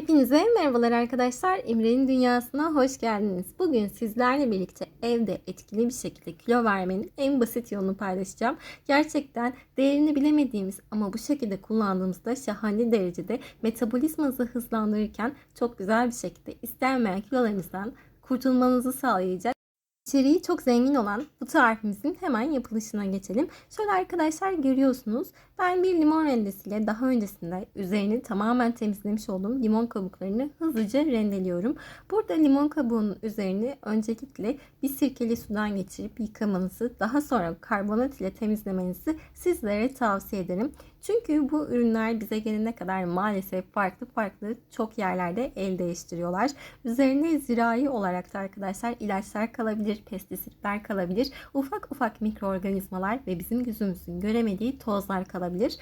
Hepinize merhabalar arkadaşlar. İmre'nin dünyasına hoş geldiniz. Bugün sizlerle birlikte evde etkili bir şekilde kilo vermenin en basit yolunu paylaşacağım. Gerçekten değerini bilemediğimiz ama bu şekilde kullandığımızda şahane derecede metabolizmanızı hızlandırırken çok güzel bir şekilde istenmeyen kilolarınızdan kurtulmanızı sağlayacak. İçeriği çok zengin olan bu tarifimizin hemen yapılışına geçelim. Şöyle arkadaşlar görüyorsunuz. Ben bir limon rendesiyle daha öncesinde üzerini tamamen temizlemiş olduğum limon kabuklarını hızlıca rendeliyorum. Burada limon kabuğunun üzerini öncelikle bir sirkeli sudan geçirip yıkamanızı daha sonra karbonat ile temizlemenizi sizlere tavsiye ederim. Çünkü bu ürünler bize gelene kadar maalesef farklı farklı çok yerlerde el değiştiriyorlar. Üzerine zirai olarak da arkadaşlar ilaçlar kalabilir, pestisitler kalabilir, ufak ufak mikroorganizmalar ve bizim gözümüzün göremediği tozlar kalabilir.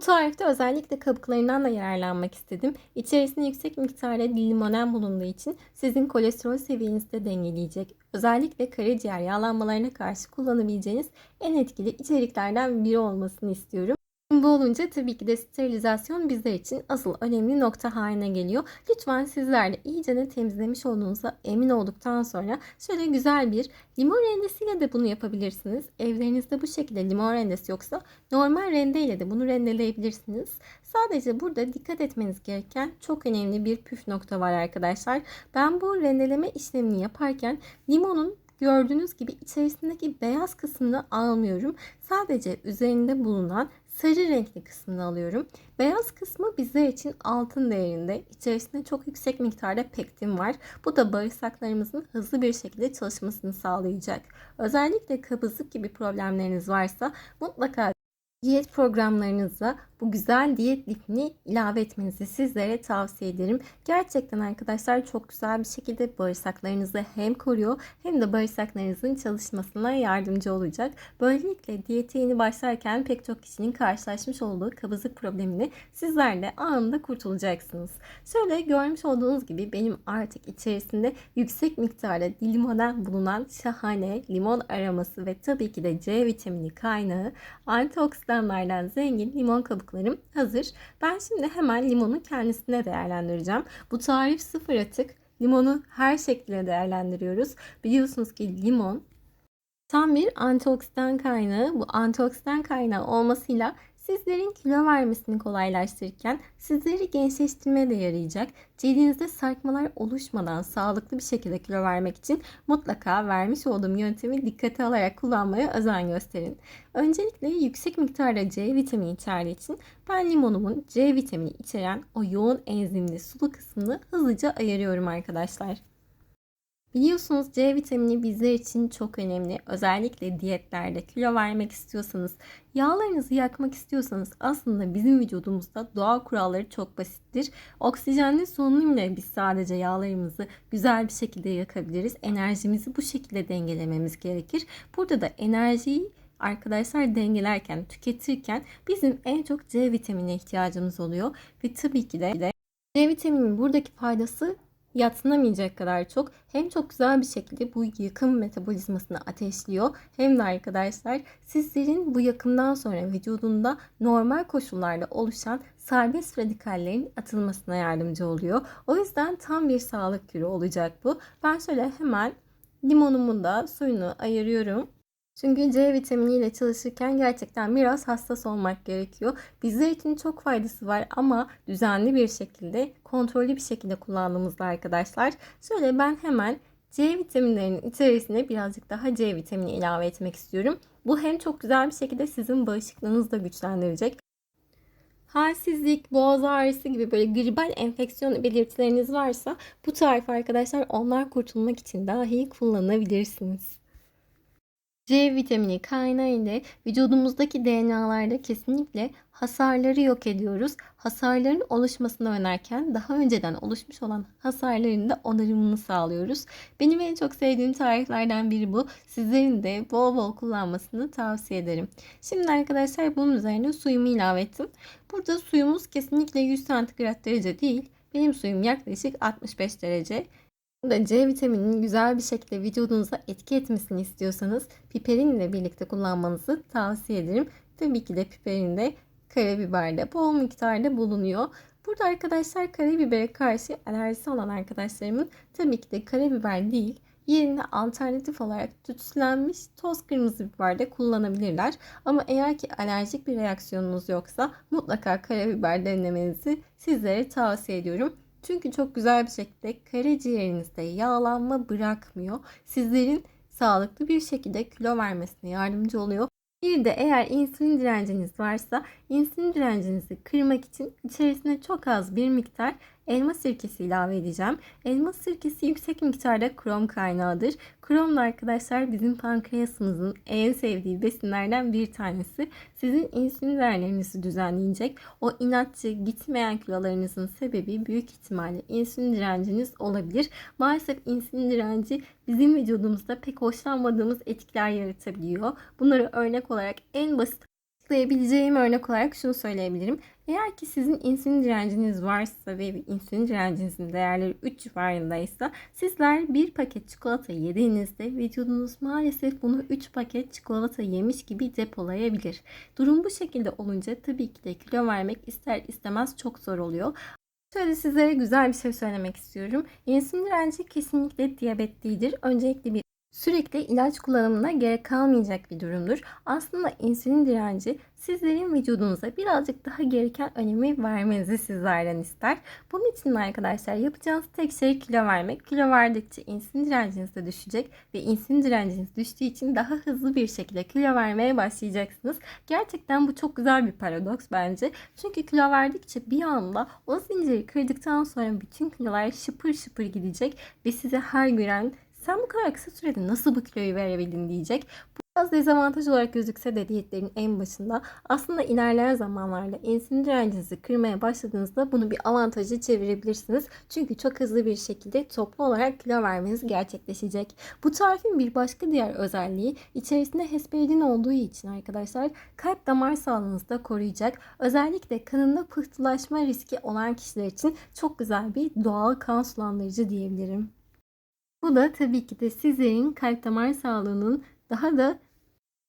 Bu tarifte özellikle kabuklarından da yararlanmak istedim. İçerisinde yüksek miktarda limonen bulunduğu için sizin kolesterol seviyenizi de dengeleyecek. Özellikle karaciğer yağlanmalarına karşı kullanabileceğiniz en etkili içeriklerden biri olmasını istiyorum. Bu olunca tabii ki de sterilizasyon bizler için asıl önemli nokta haline geliyor. Lütfen sizler de iyice temizlemiş olduğunuza emin olduktan sonra şöyle güzel bir limon rendesiyle de bunu yapabilirsiniz. Evlerinizde bu şekilde limon rendesi yoksa normal rendeyle de bunu rendeleyebilirsiniz. Sadece burada dikkat etmeniz gereken çok önemli bir püf nokta var arkadaşlar. Ben bu rendeleme işlemini yaparken limonun gördüğünüz gibi içerisindeki beyaz kısmını almıyorum. Sadece üzerinde bulunan sarı renkli kısmını alıyorum. Beyaz kısmı bizler için altın değerinde. İçerisinde çok yüksek miktarda pektin var. Bu da bağırsaklarımızın hızlı bir şekilde çalışmasını sağlayacak. Özellikle kabızlık gibi problemleriniz varsa mutlaka diyet programlarınıza bu güzel diyet lifini ilave etmenizi sizlere tavsiye ederim. Gerçekten arkadaşlar çok güzel bir şekilde bağırsaklarınızı hem koruyor hem de bağırsaklarınızın çalışmasına yardımcı olacak. Böylelikle diyete yeni başlarken pek çok kişinin karşılaşmış olduğu kabızlık problemini sizler de anında kurtulacaksınız. Şöyle görmüş olduğunuz gibi benim artık içerisinde yüksek miktarda limonen bulunan şahane limon aroması ve tabii ki de C vitamini kaynağı antioksidanlardan zengin limon kabukları kabuklarım hazır. Ben şimdi hemen limonu kendisine değerlendireceğim. Bu tarif sıfır atık. Limonu her şekilde değerlendiriyoruz. Biliyorsunuz ki limon tam bir antioksidan kaynağı. Bu antioksidan kaynağı olmasıyla sizlerin kilo vermesini kolaylaştırırken sizleri gençleştirmeye de yarayacak. Cildinizde sarkmalar oluşmadan sağlıklı bir şekilde kilo vermek için mutlaka vermiş olduğum yöntemi dikkate alarak kullanmaya özen gösterin. Öncelikle yüksek miktarda C vitamini içerdiği için ben limonumun C vitamini içeren o yoğun enzimli sulu kısmını hızlıca ayırıyorum arkadaşlar. Biliyorsunuz C vitamini bizler için çok önemli. Özellikle diyetlerde kilo vermek istiyorsanız, yağlarınızı yakmak istiyorsanız aslında bizim vücudumuzda doğal kuralları çok basittir. Oksijenli solunumla biz sadece yağlarımızı güzel bir şekilde yakabiliriz. Enerjimizi bu şekilde dengelememiz gerekir. Burada da enerjiyi arkadaşlar dengelerken, tüketirken bizim en çok C vitamini ihtiyacımız oluyor. Ve tabii ki de C vitaminin buradaki faydası yatsınamayacak kadar çok hem çok güzel bir şekilde bu yakım metabolizmasını ateşliyor hem de arkadaşlar sizlerin bu yakımdan sonra vücudunda normal koşullarda oluşan serbest radikallerin atılmasına yardımcı oluyor. O yüzden tam bir sağlık kürü olacak bu. Ben şöyle hemen limonumun da suyunu ayırıyorum. Çünkü C vitamini ile çalışırken gerçekten biraz hassas olmak gerekiyor. Bizler için çok faydası var ama düzenli bir şekilde, kontrollü bir şekilde kullandığımızda arkadaşlar. Şöyle ben hemen C vitaminlerinin içerisine birazcık daha C vitamini ilave etmek istiyorum. Bu hem çok güzel bir şekilde sizin bağışıklığınızı da güçlendirecek. Halsizlik, boğaz ağrısı gibi böyle gribal enfeksiyon belirtileriniz varsa bu tarif arkadaşlar onlar kurtulmak için dahi kullanabilirsiniz. C vitamini kaynağı vücudumuzdaki DNA'larda kesinlikle hasarları yok ediyoruz. Hasarların oluşmasını önerken daha önceden oluşmuş olan hasarların da onarımını sağlıyoruz. Benim en çok sevdiğim tariflerden biri bu. Sizlerin de bol bol kullanmasını tavsiye ederim. Şimdi arkadaşlar bunun üzerine suyumu ilave ettim. Burada suyumuz kesinlikle 100 santigrat derece değil. Benim suyum yaklaşık 65 derece. Burada C vitamininin güzel bir şekilde vücudunuza etki etmesini istiyorsanız piperin ile birlikte kullanmanızı tavsiye ederim. Tabii ki de piperin de karabiberde bol miktarda bulunuyor. Burada arkadaşlar karabibere karşı alerjisi olan arkadaşlarımın tabii ki de karabiber değil yerine alternatif olarak tütsülenmiş toz kırmızı biber de kullanabilirler. Ama eğer ki alerjik bir reaksiyonunuz yoksa mutlaka karabiber denemenizi sizlere tavsiye ediyorum. Çünkü çok güzel bir şekilde karaciğerinizde yağlanma bırakmıyor. Sizlerin sağlıklı bir şekilde kilo vermesine yardımcı oluyor. Bir de eğer insülin direnciniz varsa insülin direncinizi kırmak için içerisine çok az bir miktar elma sirkesi ilave edeceğim. Elma sirkesi yüksek miktarda krom kaynağıdır. Krom da arkadaşlar bizim pankreasımızın en sevdiği besinlerden bir tanesi. Sizin insülin değerlerinizi düzenleyecek. O inatçı gitmeyen kilolarınızın sebebi büyük ihtimalle insülin direnciniz olabilir. Maalesef insülin direnci bizim vücudumuzda pek hoşlanmadığımız etkiler yaratabiliyor. Bunları örnek olarak en basit açıklayabileceğim örnek olarak şunu söyleyebilirim. Eğer ki sizin insülin direnciniz varsa ve insülin direncinizin değerleri 3 civarındaysa sizler bir paket çikolata yediğinizde vücudunuz maalesef bunu 3 paket çikolata yemiş gibi depolayabilir. Durum bu şekilde olunca tabii ki de kilo vermek ister istemez çok zor oluyor. Şöyle sizlere güzel bir şey söylemek istiyorum. İnsülin direnci kesinlikle diyabet değildir. Öncelikle bir sürekli ilaç kullanımına gerek kalmayacak bir durumdur. Aslında insülin direnci sizlerin vücudunuza birazcık daha gereken önemi vermenizi sizlerden ister. Bunun için arkadaşlar yapacağınız tek şey kilo vermek. Kilo verdikçe insülin direnciniz de düşecek ve insülin direnciniz düştüğü için daha hızlı bir şekilde kilo vermeye başlayacaksınız. Gerçekten bu çok güzel bir paradoks bence. Çünkü kilo verdikçe bir anda o zinciri kırdıktan sonra bütün kilolar şıpır şıpır gidecek ve size her gören sen bu kadar kısa sürede nasıl bu kiloyu verebildin diyecek. Bu biraz dezavantaj olarak gözükse de diyetlerin en başında aslında ilerleyen zamanlarda insülin direncinizi kırmaya başladığınızda bunu bir avantajı çevirebilirsiniz. Çünkü çok hızlı bir şekilde toplu olarak kilo vermeniz gerçekleşecek. Bu tarifin bir başka diğer özelliği içerisinde hesperidin olduğu için arkadaşlar kalp damar sağlığınızı da koruyacak. Özellikle kanında pıhtılaşma riski olan kişiler için çok güzel bir doğal kan sulandırıcı diyebilirim. Bu da tabii ki de sizlerin kalp damar sağlığının daha da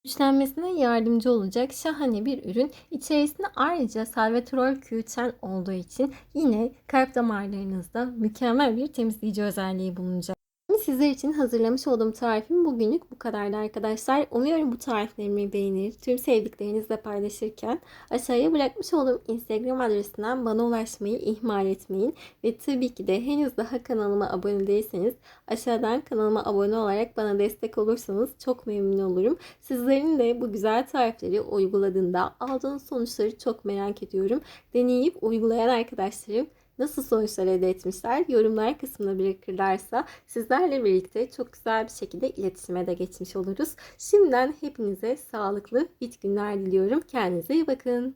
güçlenmesine yardımcı olacak şahane bir ürün. İçerisinde ayrıca salvetrol Q10 olduğu için yine kalp damarlarınızda mükemmel bir temizleyici özelliği bulunacak. Sizler için hazırlamış olduğum tarifim bugünlük bu kadardı arkadaşlar. Umuyorum bu tariflerimi beğenir. Tüm sevdiklerinizle paylaşırken aşağıya bırakmış olduğum Instagram adresinden bana ulaşmayı ihmal etmeyin. Ve tabii ki de henüz daha kanalıma abone değilseniz aşağıdan kanalıma abone olarak bana destek olursanız çok memnun olurum. Sizlerin de bu güzel tarifleri uyguladığında aldığınız sonuçları çok merak ediyorum. Deneyip uygulayan arkadaşlarım nasıl sonuçlar elde etmişler yorumlar kısmına bırakırlarsa sizlerle birlikte çok güzel bir şekilde iletişime de geçmiş oluruz. Şimdiden hepinize sağlıklı fit günler diliyorum. Kendinize iyi bakın.